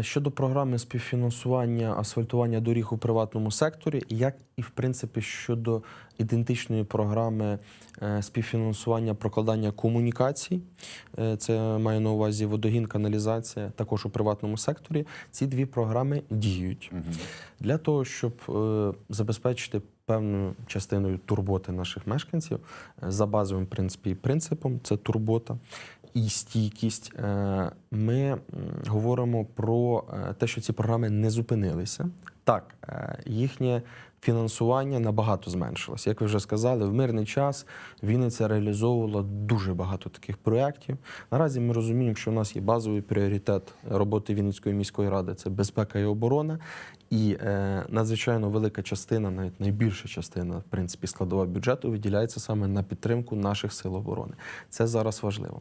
Щодо програми співфінансування асфальтування доріг у приватному секторі, як і в принципі щодо ідентичної програми е, співфінансування прокладання комунікацій, е, це має на увазі водогін, каналізація, також у приватному секторі. Ці дві програми діють для того, щоб е, забезпечити певною частиною турботи наших мешканців за базовим принципі, принципом це турбота і стійкість. е, Ми говоримо про е, те, що ці програми не зупинилися. Так, е, їхнє фінансування набагато зменшилося. Як ви вже сказали, в мирний час Вінниця реалізовувала дуже багато таких проєктів. Наразі ми розуміємо, що в нас є базовий пріоритет роботи Вінницької міської ради це безпека і оборона. І е, надзвичайно велика частина, навіть найбільша частина, в принципі, складова бюджету виділяється саме на підтримку наших сил оборони. Це зараз важливо.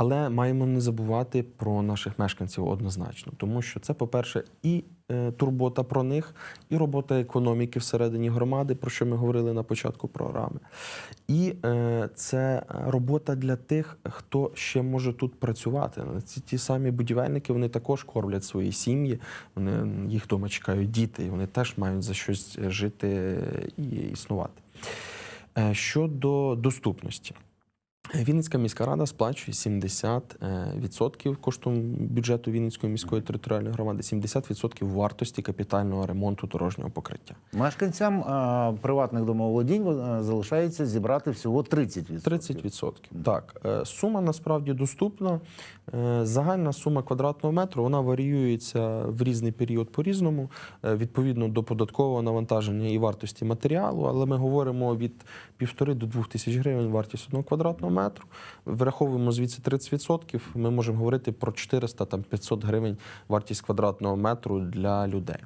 Але маємо не забувати про наших мешканців однозначно, тому що це, по-перше, і е, турбота про них, і робота економіки всередині громади, про що ми говорили на початку програми. І е, це робота для тих, хто ще може тут працювати. Ці ті самі будівельники вони також кормлять свої сім'ї. Вони їх вдома чекають діти, і вони теж мають за щось жити і існувати. Е, Щодо доступності. Вінницька міська рада сплачує 70% коштом бюджету Вінницької міської територіальної громади, 70% вартості капітального ремонту дорожнього покриття. Мешканцям е, приватних домоволодінь е, залишається зібрати всього 30%. 30%. Так, е, сума насправді доступна. Е, Загальна сума квадратного метру вона варіюється в різний період по-різному, е, відповідно до податкового навантаження і вартості матеріалу. Але ми говоримо від півтори до двох тисяч гривень вартість одного квадратного метру. Враховуємо звідси 30%, Ми можемо говорити про 400 там 500 гривень вартість квадратного метру для людей.